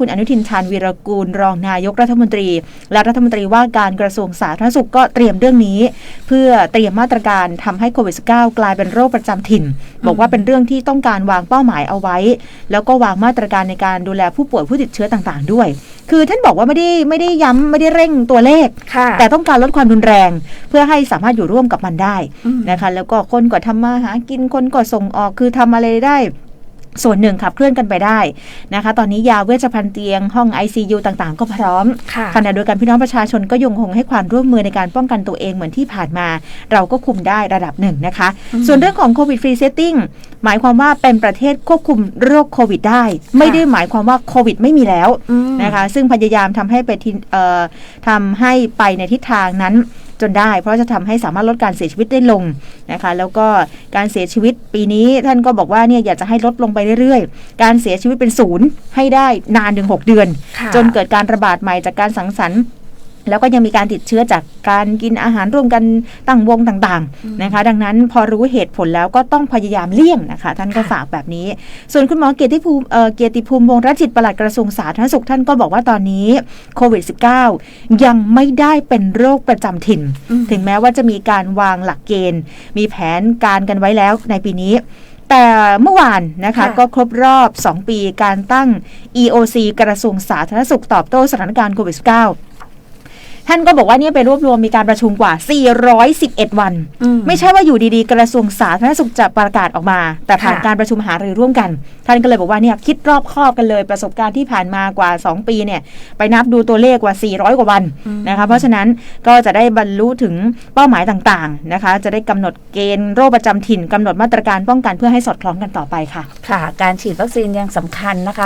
คุณอนุทินชาญวีรกูลรองนายกรัฐมนตรี และรัฐมนตรีว่าการกระทรวงสาธารณสุขก็เตรียมเรื่องนี้ เพื่อเตรียมมาตรการทำให้โควิด -19 กลายเป็นโรคประจำถิ่น บอกว่าเป็นเรื่องที่ต้องการวางเป้าหมายเอาไว้ แล้วก็วางมาตรการในการดูแลผู้ป่วยผู้ติดเชื้อต่างๆ ด้วย คือท่านบอกว่าไม่ได้ไม่ได้ย้ำไม่ได้เร่งตัวเลขค่ะแต่ต้องการลดความรุนแรง เพื่อให้สามารถอยู่ร่วมกับมันได้อืมนะคะแล้วก็คนก็ทำมาหากินคนก็ส่งออกคือทำอะไรได้ ส่วนหนึ่งขับเคลื่อนกันไปได้นะคะ ตอนนี้ยาเวชภัณฑ์เตียงห้อง ICU ต่างๆ ก็พร้อมค่ะขณะเดียวกันพี่น้องประชาชนก็ยังคงให้ความร่วมมือในการป้องกันตัวเองเหมือนที่ผ่านมา เราก็คุมได้ระดับหนึ่งนะคะอืมส่วนเรื่องของโควิดฟรีเซตติ้งหมายความว่าเป็นประเทศควบคุมโรคโควิดได้ ไม่ได้หมายความว่าโควิดไม่มีแล้วอืมนะคะ ซึ่งพยายามทำให้ไปทิเอ่อทำให้ไปในทิศทางนั้น จนได้ เพราะจะทำให้สามารถลดการเสียชีวิตได้ลงนะคะ แล้วก็การเสียชีวิตปีนี้ท่านก็บอกว่าเนี่ยอยากจะให้ลดลงไปเรื่อยๆ การเสียชีวิตเป็นศูนย์ให้ได้นานถึง6เดือนค่ะจนเกิดการระบาดใหม่จากการสังสรรค์ แล้วก็ยังมีการติดเชื้อจากการกินอาหารร่วมกันตั้งวงต่างๆนะคะ ดังนั้นพอรู้เหตุผลแล้วก็ต้องพยายามเลี่ยงนะคะ ท่านก็ฝากแบบนี้ ส่วนคุณหมอเกียรติภูมิเอ่อเกียรติภูมิวงศ์รจิตปลัดกระทรวงสาธารณสุขท่านก็บอกว่าตอนนี้โควิด -19 ยังไม่ได้เป็นโรคประจำถิ่นอืมถึงแม้ว่าจะมีการวางหลักเกณฑ์ มีแผนการกันไว้แล้วในปีนี้แต่เมื่อวานนะคะค่ะก็ครบรอบ 2 ปีการตั้ง EOC กระทรวงสาธารณสุขตอบโต้สถานการณ์โควิด -19 ท่านก็บอกว่าเนี่ยไปรวบรวมมีการประชุมกว่า 411 วันอืไม่ใช่ว่าอยู่ดีๆ กระทรวงสาธารณสุขจะประกาศออกมา แต่ผ่านค่ะการประชุมหารือร่วมกัน ท่านก็เลยบอกว่าเนี่ยคิดรอบคอบกันเลยประสบการณ์ที่ผ่านมากว่า 2 ปีเนี่ยไปนับดูตัวเลขกว่า 400 กว่าวันนะคะเพราะฉะนั้นก็จะได้บรรลุถึงเป้าหมายต่างๆนะคะจะได้กำหนดเกณฑ์โรคประจำถิ่นกำหนดมาตรการป้องกันเพื่อให้สอดคล้องกันต่อไปค่ะ ค่ะ การฉีดวัคซีนยังสำคัญนะคะ